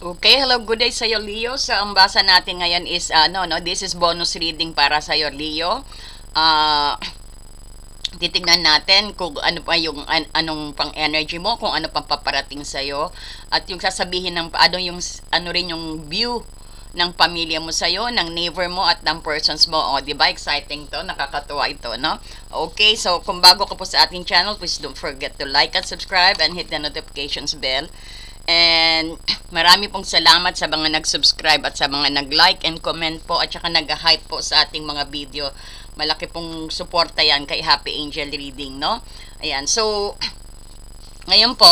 Okay, hello, good day sa iyo, Leo. So, ang basa natin ngayon is, ano, no, this is bonus reading para sa iyo, Leo. Ah, titignan natin kung ano pa yung an- anong pang energy mo, kung ano pang paparating sa iyo at yung sasabihin ng ano yung ano rin yung view ng pamilya mo sa iyo, ng neighbor mo at ng persons mo. O, di ba? Exciting to, nakakatuwa ito, no? Okay, so kung bago ka po sa ating channel, please don't forget to like and subscribe and hit the notifications bell. And marami pong salamat sa mga nag-subscribe at sa mga nag-like and comment po at saka nag-hype po sa ating mga video. Malaki pong suporta yan kay Happy Angel Reading, no? Ayan, so ngayon po,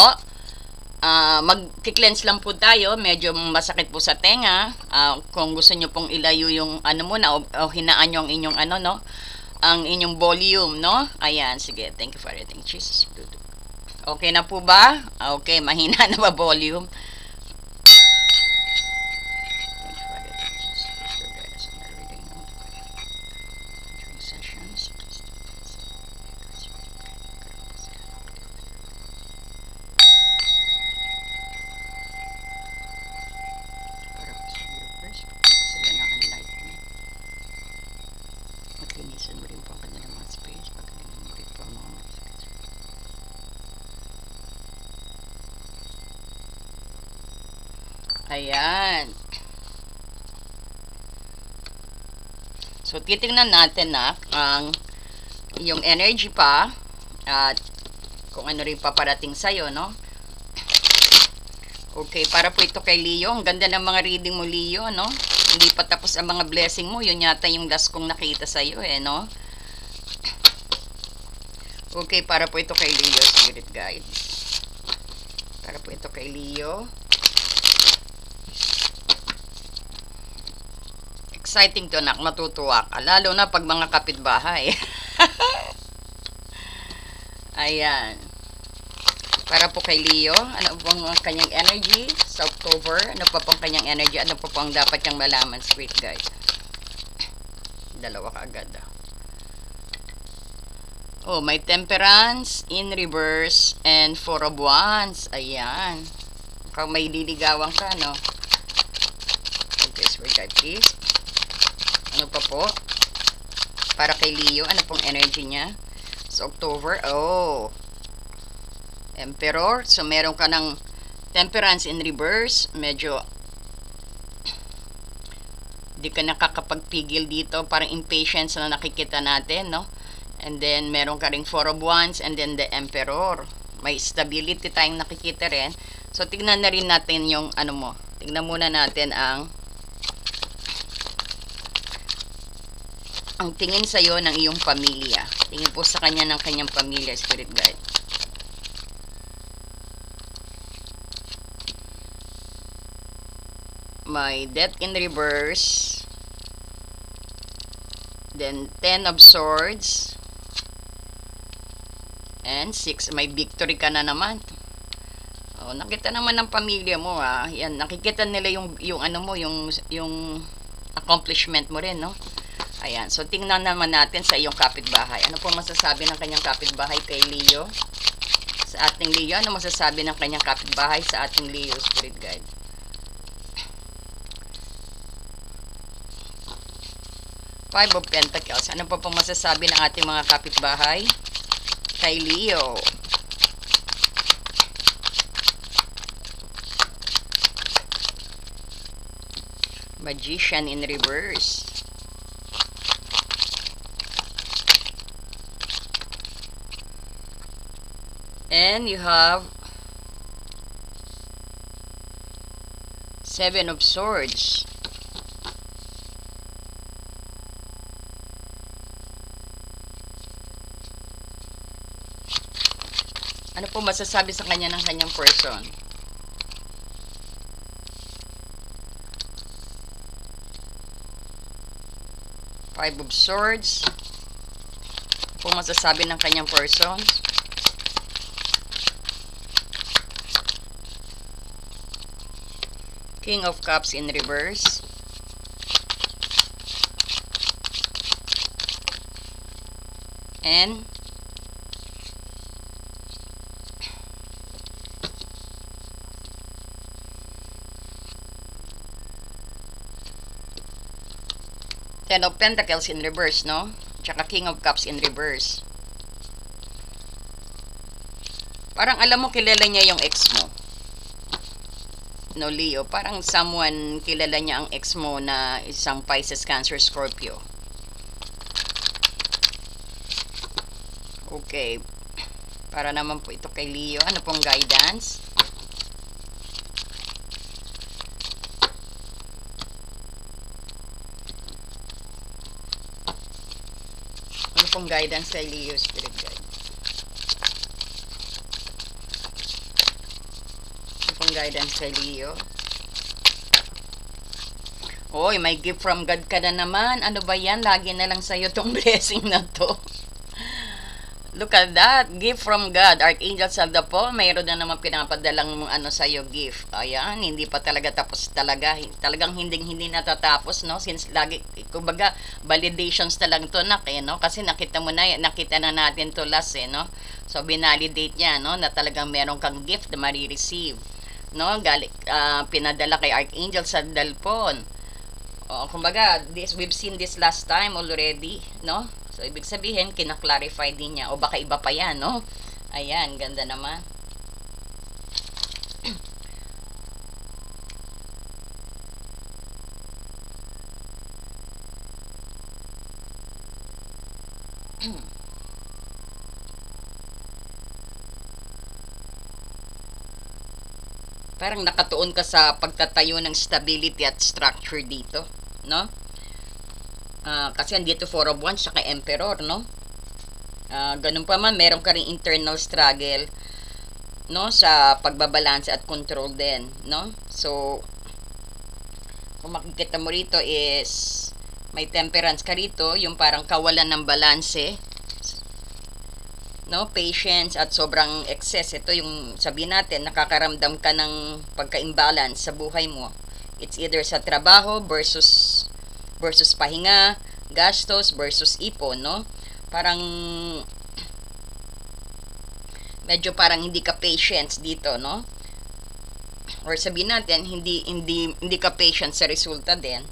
ah mag-cleanse lang po tayo. Medyo masakit po sa tenga. Ah, kung gusto nyo pong ilayo yung ano muna o, o hinaan yung inyong ano, no? Ang inyong volume, no? Ayan, sige. Thank you for everything. Jesus. Okay na po ba? Okay, mahina na ba volume? Ayan. So, titingnan natin na ang yung energy pa at kung ano rin paparating sa'yo, no? Okay, para po ito kay Leo. Ang ganda ng mga reading mo, Leo, no? Hindi pa tapos ang mga blessing mo. Yun yata yung last kong nakita sa'yo, eh, no? Okay, para po ito kay Leo, Spirit Guide. Para po ito kay Leo. Exciting to, nak. Matutuwa ka. Lalo na pag mga kapitbahay. Ayan. Para po kay Leo, ano po ang kanyang energy sa October? Ano pa pong kanyang energy? Ano pa po ang dapat niyang malaman, sweet guys? Dalawa ka agad. ah. Oh, may temperance in reverse and four of wands. Ayan. Mukhang may liligawan ka, no? Okay, sweet guys, please. Ano pa po? Para kay Leo, ano pong energy niya? Sa October, oh. Emperor. So, meron ka ng temperance in reverse. Medyo di ka nakakapagpigil dito. Parang impatience na nakikita natin, no? And then, meron ka ring four of wands and then the emperor. May stability tayong nakikita rin. So, tignan na rin natin yung ano mo. Tignan muna natin ang ang tingin sa iyo ng iyong pamilya. Tingin po sa kanya ng kanyang pamilya, Spirit Guide. May Death in Reverse. Then, Ten of Swords. And six, may victory ka na naman. Oh, nakita naman ng pamilya mo ah. Yan, nakikita nila yung yung ano mo, yung yung accomplishment mo rin, no? Ayan, so tingnan naman natin sa iyong kapitbahay. Ano po masasabi ng kanyang kapitbahay kay Leo? Sa ating Leo, ano masasabi ng kanyang kapitbahay sa ating Leo Spirit Guide? Five of Pentacles. Ano po pong masasabi ng ating mga kapitbahay? Kay Leo. Magician in reverse. And you have Seven of Swords. Ano po masasabi sa kanya ng kanyang person? Five of Swords. Ano po masasabi ng kanyang person? King of Cups in reverse. And Ten of Pentacles in reverse, no? Tsaka King of Cups in reverse. Parang alam mo, kilala niya yung ex mo. No, Leo. Parang someone, kilala niya ang ex mo na isang Pisces, Cancer, Scorpio. Okay. Para naman po ito kay Leo. Ano pong guidance? Ano pong guidance kay Leo Spirit Guide? Ano pong guidance kay? Oy, may gift from God ka na naman. Ano ba yan? Lagi na lang sa'yo tong blessing na to. Look at that. Gift from God. Archangel Saldapo, mayroon na naman pinapadalang ano sa'yo gift. Ayan, hindi pa talaga tapos talaga. Talagang hindi hindi natatapos, no? Since lagi, kumbaga, validations na lang to, nak, eh, no? Kasi nakita mo na, nakita na natin to last, eh, no? So, binalidate niya, no? Na talagang meron kang gift na marireceive. No? Gali, ah, pinadala kay Archangel Saldalpon. Oh, kumbaga, this, we've seen this last time already, no? So, ibig sabihin, kinaklarify din niya. O baka iba pa yan, no? Ayan, ganda naman. Parang nakatuon ka sa pagtatayo ng stability at structure dito, no? Ah, kasi andito four of wands saka emperor, no? Ah, ganun pa man, meron ka ring internal struggle, no? Sa pagbabalanse at control din, no? So, kung makikita mo rito is may temperance ka rito, yung parang kawalan ng balanse, no patience at sobrang excess. Ito yung sabihin natin nakakaramdam ka ng pagka-imbalance sa buhay mo. It's either sa trabaho versus versus pahinga gastos versus ipon no? Parang medyo parang hindi ka patience dito no? Or sabihin natin hindi hindi hindi ka patient sa resulta din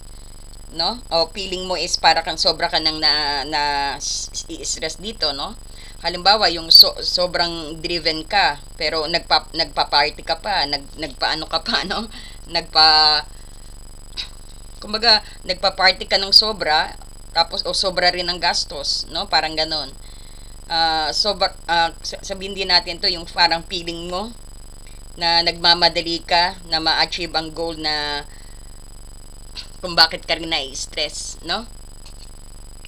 no? O feeling mo is para kang sobra ka nang na na stress dito no halimbawa yung so, sobrang driven ka pero nagpa nagpa-party ka pa nag nagpaano ka pa no nagpa kumbaga nagpa-party ka ng sobra tapos o sobra rin ng gastos no parang ganon uh, sobra uh, sabihin din natin to yung parang feeling mo na nagmamadali ka na ma-achieve ang goal na kung bakit ka rin na-stress no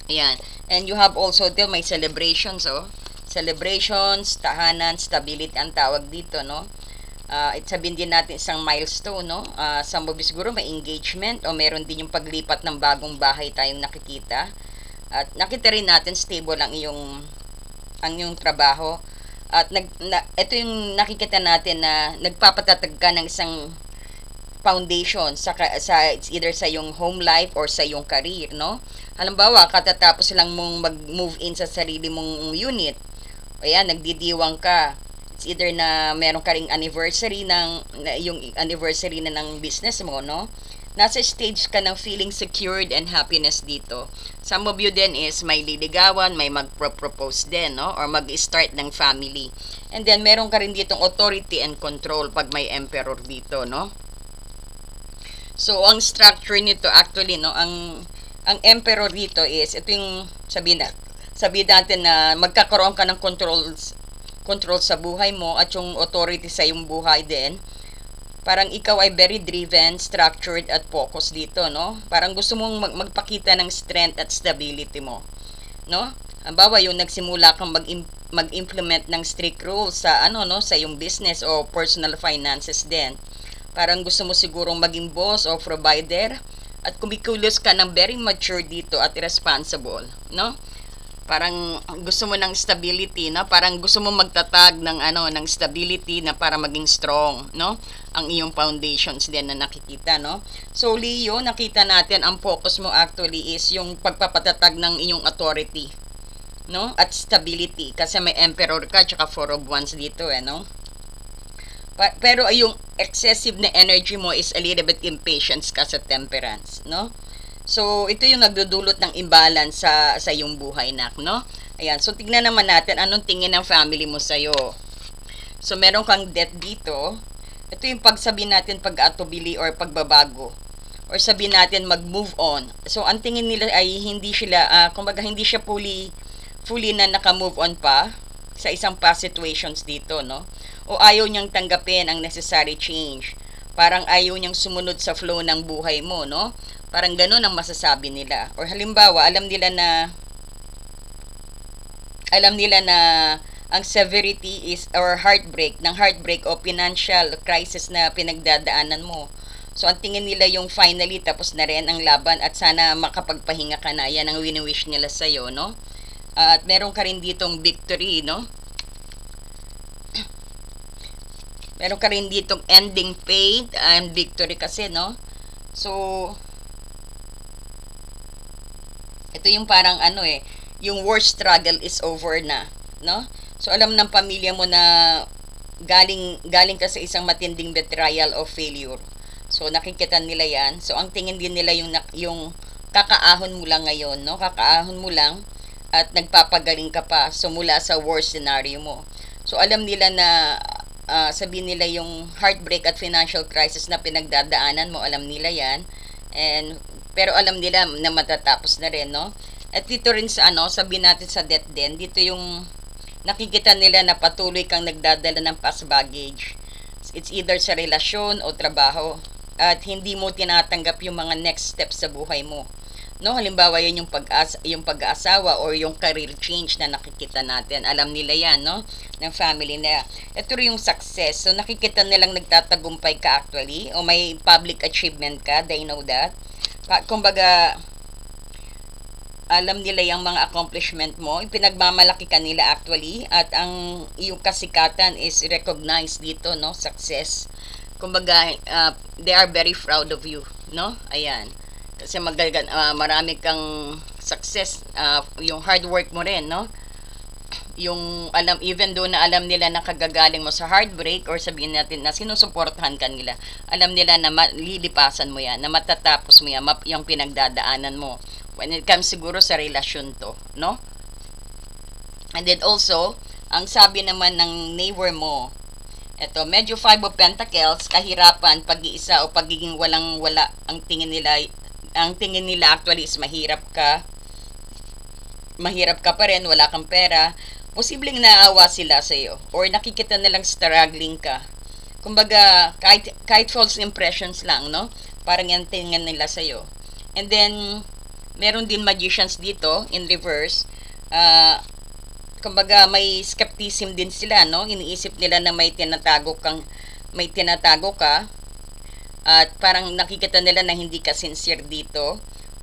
Ayan. And you have also till may celebrations, oh. Celebrations, tahanan, stability ang tawag dito, no? Uh, it sabihin din natin isang milestone, no? Uh, sa mo siguro may engagement o meron din yung paglipat ng bagong bahay tayong nakikita. At nakita rin natin stable ang iyong ang iyong trabaho. At nag, na, ito yung nakikita natin na nagpapatatag ka ng isang foundation sa, sa it's either sa yung home life or sa yung career, no? Halimbawa, katatapos lang mong mag-move in sa sarili mong unit. Ayan, nagdidiwang ka. It's either na meron ka ring anniversary ng yung anniversary na ng business mo, no? Nasa stage ka ng feeling secured and happiness dito. Some of you din is may liligawan, may mag-propose din, no? Or mag-start ng family. And then, meron ka rin ditong authority and control pag may emperor dito, no? So, ang structure nito actually, no, ang ang emperor dito is, ito yung sabihin na, sabihin natin na magkakaroon ka ng control, control sa buhay mo at yung authority sa yung buhay din. Parang ikaw ay very driven, structured at focused dito, no? Parang gusto mong mag- magpakita ng strength at stability mo, no? Halimbawa, yung nagsimula kang mag mag-implement ng strict rules sa ano no sa yung business o personal finances din Parang gusto mo sigurong maging boss o provider at kumikulos ka ng very mature dito at responsible, no? Parang gusto mo ng stability, no? Parang gusto mo magtatag ng ano, ng stability na para maging strong, no? Ang iyong foundations din na nakikita, no? So Leo, nakita natin ang focus mo actually is yung pagpapatatag ng iyong authority, no? At stability kasi may emperor ka tsaka four of wands dito, eh, no? Pa- pero yung excessive na energy mo is a little bit impatience ka sa temperance, no? So, ito yung nagdudulot ng imbalance sa, sa iyong buhay, nak, no? Ayan, so tignan naman natin anong tingin ng family mo sa'yo. So, meron kang debt dito. Ito yung pagsabi natin pag-atubili or pagbabago. Or sabihin natin mag-move on. So, ang tingin nila ay hindi sila, uh, kumbaga hindi siya fully, fully na naka-move on pa sa isang past situations dito, no? O ayaw niyang tanggapin ang necessary change. Parang ayaw niyang sumunod sa flow ng buhay mo, no? Parang ganun ang masasabi nila. Or halimbawa, alam nila na alam nila na ang severity is or heartbreak ng heartbreak o financial crisis na pinagdadaanan mo. So, ang tingin nila yung finally tapos na rin ang laban at sana makapagpahinga ka na. Yan ang wini-wish nila sa'yo, no? At meron ka rin ditong victory, no? meron ka rin ditong ending fate and victory kasi, no? So, ito yung parang ano eh, yung worst struggle is over na, no? So alam ng pamilya mo na galing galing ka sa isang matinding betrayal of failure. So nakikita nila 'yan. So ang tingin din nila yung yung kakaahon mo lang ngayon, no? Kakaahon mo lang at nagpapagaling ka pa so mula sa worst scenario mo. So alam nila na uh, sabihin nila yung heartbreak at financial crisis na pinagdadaanan mo, alam nila 'yan. And pero alam nila na matatapos na rin, no? At dito rin sa ano, sabi natin sa death din, dito yung nakikita nila na patuloy kang nagdadala ng past baggage. It's either sa relasyon o trabaho at hindi mo tinatanggap yung mga next steps sa buhay mo. No, halimbawa yan yung pag-as yung pag-aasawa or yung career change na nakikita natin. Alam nila yan, no? Ng family na. Ito rin yung success. So nakikita nilang nagtatagumpay ka actually o may public achievement ka, they know that kumbaga, alam nila yung mga accomplishment mo, ipinagmamalaki ka nila actually, at ang iyong kasikatan is recognized dito, no, success. Kumbaga, uh, they are very proud of you, no, ayan. Kasi magagan, uh, marami kang success, uh, yung hard work mo rin, no, yung alam even do na alam nila na kagagaling mo sa heartbreak or sabihin natin na sinusuportahan ka nila alam nila na lilipasan mo yan na matatapos mo yan map yung pinagdadaanan mo. When it comes siguro sa relasyon to no? And then also ang sabi naman ng neighbor mo eto medyo five of pentacles kahirapan pag-iisa o pagiging walang wala ang tingin nila ang tingin nila actually is mahirap ka mahirap ka pa rin, wala kang pera, posibleng naawa sila sa iyo or nakikita nilang struggling ka. Kumbaga, kahit, kahit false impressions lang, no? Parang yan tingnan nila sa iyo. And then, meron din magicians dito, in reverse. Uh, kumbaga, may skepticism din sila, no? Iniisip nila na may tinatago kang, may tinatago ka. At parang nakikita nila na hindi ka sincere dito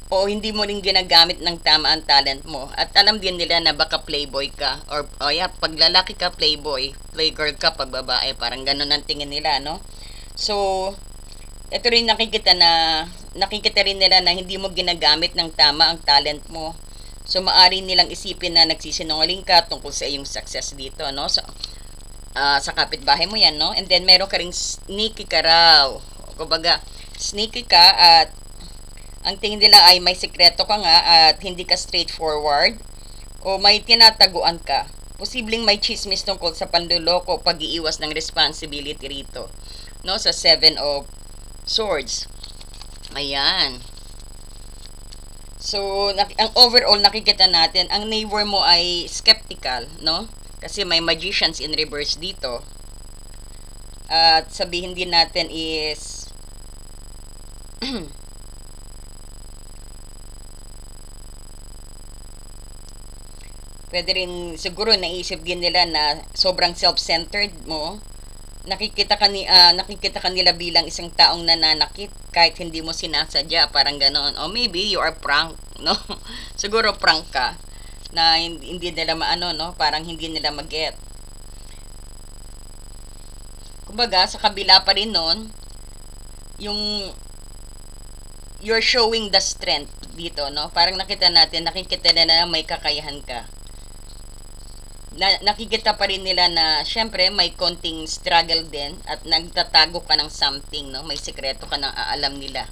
o hindi mo rin ginagamit ng tama ang talent mo. At alam din nila na baka playboy ka or oh yeah, pag lalaki ka playboy, playgirl ka pag babae, parang ganun ang tingin nila, no? So, ito rin nakikita na nakikita rin nila na hindi mo ginagamit ng tama ang talent mo. So, maari nilang isipin na nagsisinungaling ka tungkol sa iyong success dito, no? So, uh, sa kapitbahay mo yan, no? And then, meron ka ring sneaky ka raw. Kumbaga, sneaky ka at ang tingin nila ay may sikreto ka nga at hindi ka straightforward o may tinataguan ka. Posibleng may chismis tungkol sa panluloko pag-iiwas ng responsibility rito. No, sa Seven of Swords. Ayan. So, ang overall nakikita natin, ang neighbor mo ay skeptical, no? Kasi may magicians in reverse dito. At sabihin din natin is pwede rin siguro naisip din nila na sobrang self-centered mo. Nakikita ka ni uh, nakikita ka nila bilang isang taong nananakit kahit hindi mo sinasadya parang ganoon o maybe you are prank no? Siguro prank ka na hindi, nila maano no? Parang hindi nila maget kumbaga sa kabila pa rin noon yung you're showing the strength dito no? Parang nakita natin nakikita nila na may kakayahan ka na, nakikita pa rin nila na syempre may konting struggle din at nagtatago ka ng something, no? May sekreto ka nang aalam nila.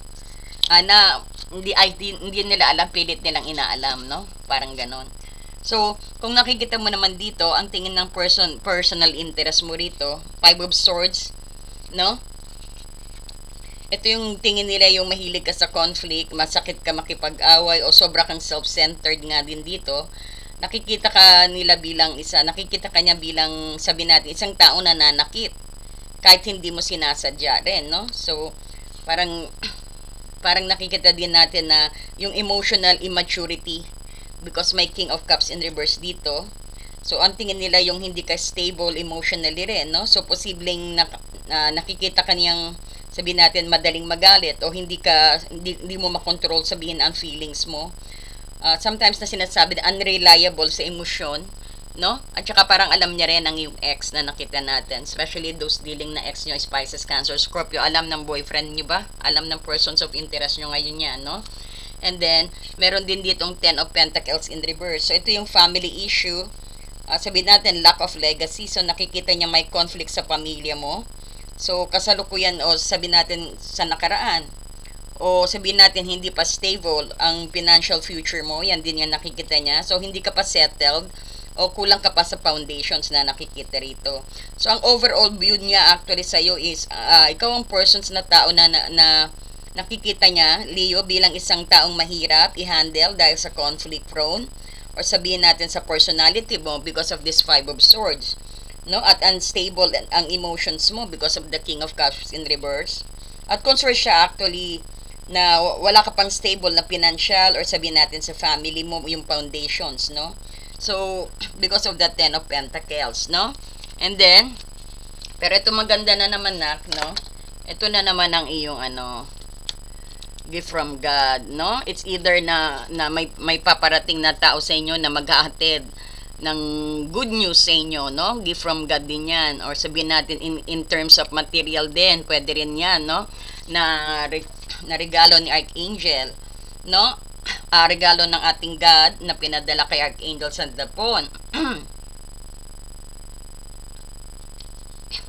Uh, na hindi, ay, hindi nila alam, pilit nilang inaalam, no? Parang ganon. So, kung nakikita mo naman dito, ang tingin ng person, personal interest mo rito, Five of Swords, no? Ito yung tingin nila yung mahilig ka sa conflict, masakit ka makipag-away, o sobra kang self-centered nga din dito. Nakikita ka nila bilang isa, nakikita ka niya bilang, sabi natin, isang tao na nanakit. Kahit hindi mo sinasadya rin, no? So, parang parang nakikita din natin na yung emotional immaturity because may King of Cups in reverse dito. So, ang tingin nila yung hindi ka stable emotionally rin, no? So, posibleng na, na nakikita ka niyang sabihin natin madaling magalit o hindi ka hindi, hindi mo makontrol sabihin ang feelings mo. Uh, sometimes na sinasabi na unreliable sa emosyon no? At saka parang alam niya rin ang yung ex na nakita natin, especially those dealing na ex niyo, Spices, Cancer, Scorpio, alam ng boyfriend niyo ba? Alam ng persons of interest niyo ngayon yan, no? And then, meron din ditong 10 of Pentacles in reverse. So, ito yung family issue. Uh, sabihin natin, lack of legacy. So, nakikita niya may conflict sa pamilya mo. So, kasalukuyan o sabihin natin sa nakaraan. O sabihin natin hindi pa stable ang financial future mo. Yan din yan nakikita niya. So, hindi ka pa settled o kulang ka pa sa foundations na nakikita rito. So, ang overall view niya actually sa'yo is, uh, ikaw ang persons na tao na, na, na nakikita niya, Leo, bilang isang taong mahirap i-handle dahil sa conflict prone or sabihin natin sa personality mo because of this five of swords no at unstable ang emotions mo because of the king of cups in reverse at concerned siya actually na wala ka pang stable na financial or sabihin natin sa family mo yung foundations no So, because of the Ten of Pentacles, no? And then, pero ito maganda na naman, nak, no? Ito na naman ang iyong, ano, gift from God, no? It's either na, na may, may paparating na tao sa inyo na maghahatid ng good news sa inyo, no? Gift from God din yan. Or sabihin natin, in, in terms of material din, pwede rin yan, no? Na, na regalo ni Archangel, no? uh, regalo ng ating God na pinadala kay Archangel Sandapon.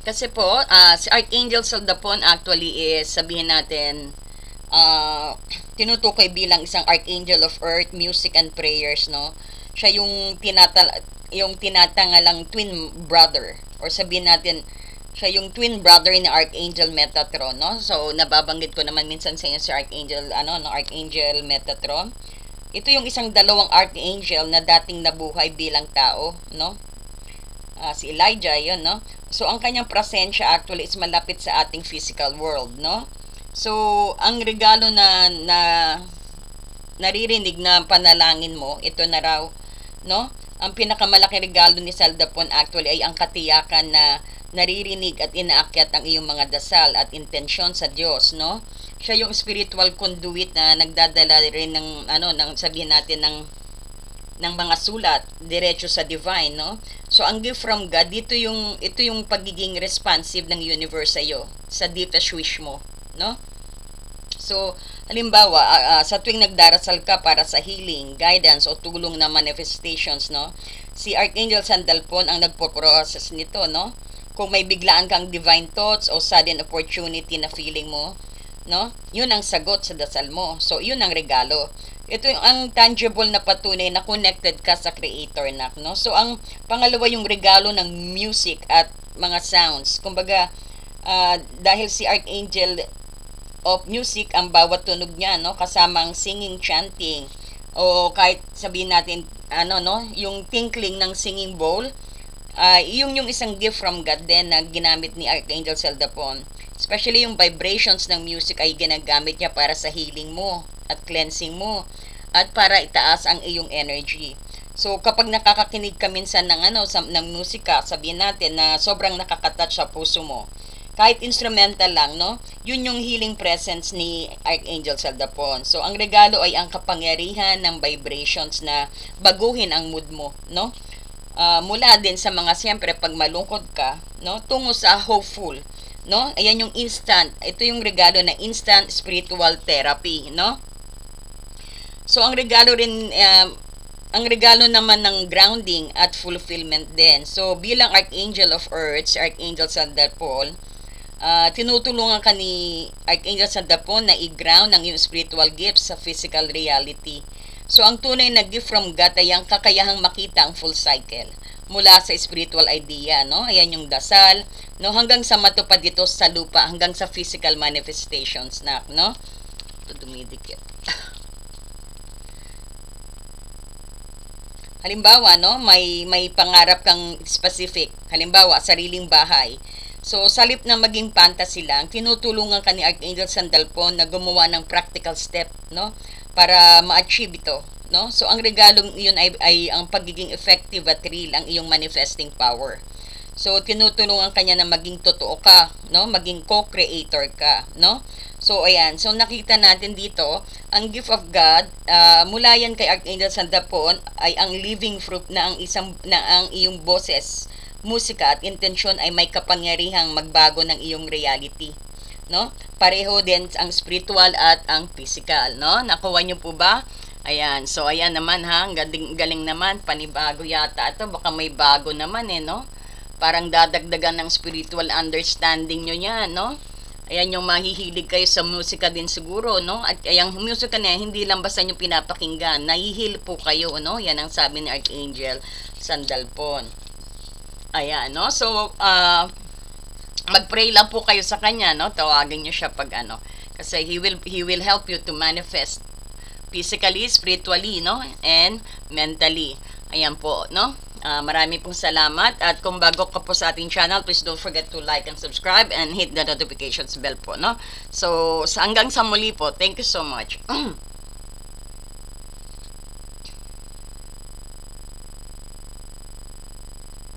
Kasi po, uh, si Archangel Saldapon actually is, sabihin natin, uh, tinutukoy bilang isang Archangel of Earth, Music and Prayers, no? Siya yung tinatal yung tinatangalang twin brother or sabihin natin siya yung twin brother ni Archangel Metatron, no? So, nababanggit ko naman minsan sa inyo si Archangel, ano, no, Archangel Metatron. Ito yung isang dalawang archangel na dating nabuhay bilang tao, no? Uh, si Elijah, yun, no? So, ang kanyang presensya actually is malapit sa ating physical world, no? So, ang regalo na, na naririnig na panalangin mo, ito na raw, no? Ang pinakamalaki regalo ni Saldapon actually ay ang katiyakan na naririnig at inaakyat ang iyong mga dasal at intensyon sa Diyos, no? Siya yung spiritual conduit na nagdadala rin ng ano, ng sabihin natin ng ng mga sulat diretso sa divine, no? So ang gift from God dito yung ito yung pagiging responsive ng universe sa iyo, sa deepest wish mo, no? So, halimbawa, uh, uh, sa tuwing nagdarasal ka para sa healing, guidance o tulong na manifestations, no? Si Archangel Sandalpon ang nagpo-process nito, no? Kung may biglaan kang divine thoughts o sudden opportunity na feeling mo, no? Yun ang sagot sa dasal mo. So, yun ang regalo. Ito yung ang tangible na patunay na connected ka sa creator na, no? So, ang pangalawa yung regalo ng music at mga sounds. Kumbaga, uh, dahil si Archangel of music ang bawat tunog niya, no? Kasama ang singing, chanting, o kahit sabihin natin, ano, no? Yung tinkling ng singing bowl, uh, yung yung isang gift from God din na ginamit ni Archangel Seldapon. Especially yung vibrations ng music ay ginagamit niya para sa healing mo at cleansing mo at para itaas ang iyong energy. So kapag nakakakinig ka minsan ng ano sa, ng musika, sabihin natin na sobrang nakakatouch sa puso mo. Kahit instrumental lang, no? Yun yung healing presence ni Archangel Saldapon. So ang regalo ay ang kapangyarihan ng vibrations na baguhin ang mood mo, no? Uh, mula din sa mga siyempre pag malungkot ka, no? Tungo sa hopeful, no? Ayan yung instant. Ito yung regalo na instant spiritual therapy, no? So ang regalo rin uh, ang regalo naman ng grounding at fulfillment din. So bilang Archangel of Earth, si Archangel Sandal Paul, ah, tinutulungan ka ni Archangel Sandapon na i-ground ang iyong spiritual gifts sa physical reality. So, ang tunay na gift from God ay ang kakayahang makita ang full cycle mula sa spiritual idea, no? Ayan yung dasal, no? Hanggang sa matupad dito sa lupa, hanggang sa physical manifestations na, no? Ito dumidikit. Halimbawa, no, may may pangarap kang specific. Halimbawa, sariling bahay. So, salip na maging fantasy lang, tinutulungan ka ni Archangel Sandalpon na gumawa ng practical step, no, para ma-achieve ito, no? So, ang regalong iyon ay, ay ang pagiging effective at real ang iyong manifesting power. So, tinutulungan ka niya na maging totoo ka, no? Maging co-creator ka, no? So, ayan. So, nakita natin dito, ang gift of God, ah, mula yan kay Archangel Sandapon, ay ang living fruit na ang isang, na ang iyong boses, musika at intensyon ay may kapangyarihang magbago ng iyong reality. No? Pareho din ang spiritual at ang physical, no? Nakuha niyo po ba? Ayan. So, ayan naman ha. Galing, galing naman. Panibago yata ito. Baka may bago naman eh, no? Parang dadagdagan ng spiritual understanding nyo yan, no? Ayan yung mahihilig kayo sa musika din siguro, no? At yung musika na hindi lang basta yung pinapakinggan. Nahihil po kayo, no? Yan ang sabi ni Archangel Sandalpon. Ayan, no? So, ah, mag-pray lang po kayo sa kanya, no? Tawagin niyo siya pag ano. Kasi he will, he will help you to manifest physically, spiritually, no? And mentally. Ayan po, no? Ah, marami pong salamat at kung bago ka po sa ating channel, please don't forget to like and subscribe and hit the notifications bell po, no? So, hanggang sa muli po, thank you so much.